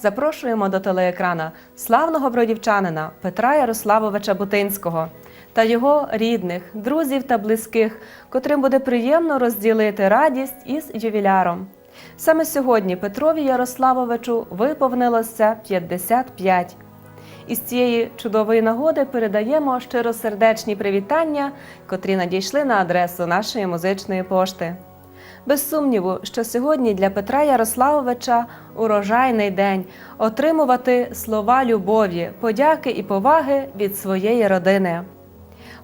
запрошуємо до телеекрана славного бродівчанина Петра Ярославовича Бутинського та його рідних, друзів та близьких, котрим буде приємно розділити радість із ювіляром. Саме сьогодні Петрові Ярославовичу виповнилося 55. Із цієї чудової нагоди передаємо щиросердечні привітання, котрі надійшли на адресу нашої музичної пошти. Без сумніву, що сьогодні для Петра Ярославовича урожайний день отримувати слова любові, подяки і поваги від своєї родини.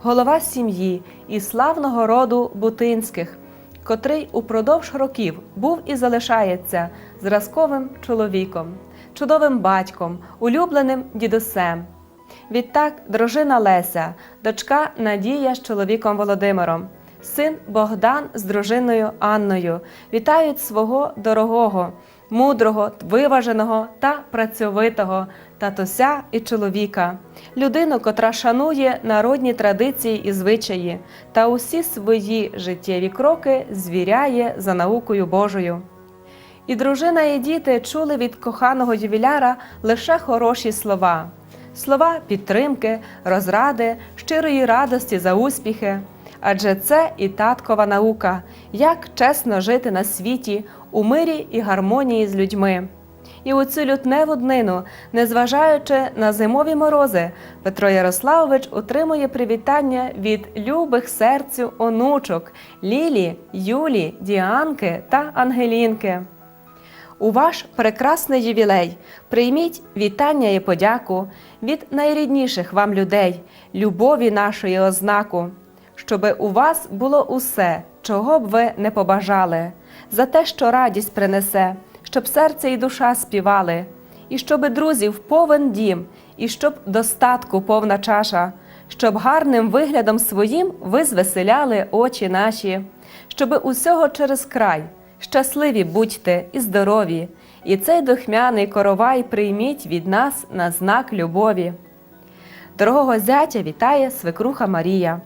Голова сім'ї і славного роду Бутинських, котрий упродовж років був і залишається зразковим чоловіком, чудовим батьком, улюбленим дідусем. Відтак, дружина Леся, дочка Надія з чоловіком Володимиром, син Богдан з дружиною Анною. Вітають свого дорогого, мудрого, виваженого та працьовитого татуся і чоловіка, людину, котра шанує народні традиції і звичаї та усі свої життєві кроки звіряє за наукою Божою. І дружина, і діти чули від коханого ювіляра лише хороші слова, слова підтримки, розради, щирої радості за успіхи. Адже це і таткова наука, як чесно жити на світі у мирі і гармонії з людьми. І у цю лютневу днину, незважаючи на зимові морози, Петро Ярославович отримує привітання від любих серцю онучок Лілі, Юлі, Діанки та Ангелінки. У ваш прекрасний ювілей прийміть вітання і подяку від найрідніших вам людей, любові нашої ознаку, щоби у вас було усе, чого б ви не побажали, за те, що радість принесе, щоб серце і душа співали, і щоби друзів повен дім, і щоб достатку повна чаша, щоб гарним виглядом своїм ви звеселяли очі наші, щоби усього через край. Щасливі будьте і здорові, і цей духмяний коровай прийміть від нас на знак любові. Дорогого зятя вітає свекруха Марія.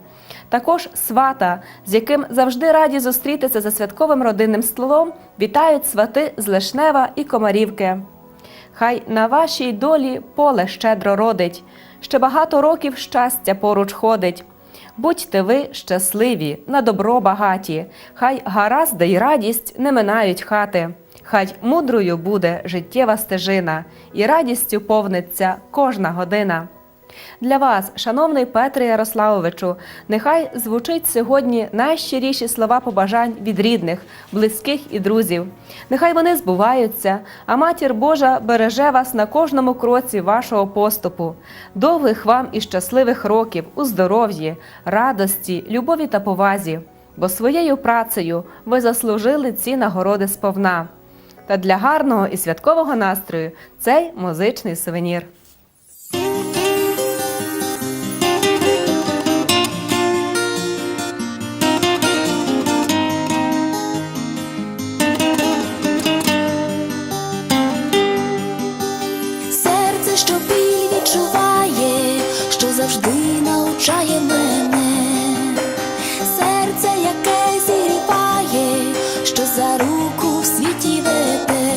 Також свата, з яким завжди раді зустрітися за святковим родинним столом, вітають свати з Лишнева і Комарівки. Хай на вашій долі поле щедро родить, ще багато років щастя поруч ходить. Будьте ви щасливі, на добро багаті, хай гаразди й радість не минають хати, хай мудрою буде життєва стежина, і радістю повниться кожна година. Для вас, шановний Петре Ярославовичу, нехай звучить сьогодні найщиріші слова побажань від рідних, близьких і друзів. Нехай вони збуваються, а матір Божа береже вас на кожному кроці вашого поступу. Довгих вам і щасливих років у здоров'ї, радості, любові та повазі, бо своєю працею ви заслужили ці нагороди сповна. Та для гарного і святкового настрою цей музичний сувенір. Завжди навчає мене, серце, яке зіріпає, що за руку в світі веде,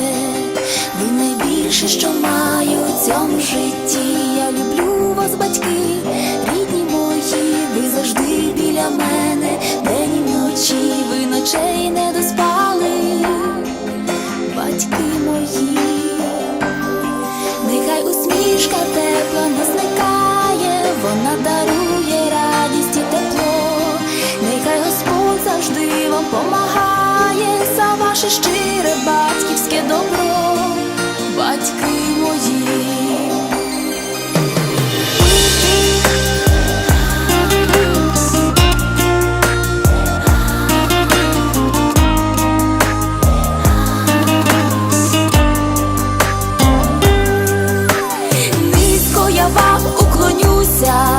ви найбільше, що маю в цьому житті. Я люблю вас, батьки, щире батьківське добро, батьки мої. Низько я вам уклонюся.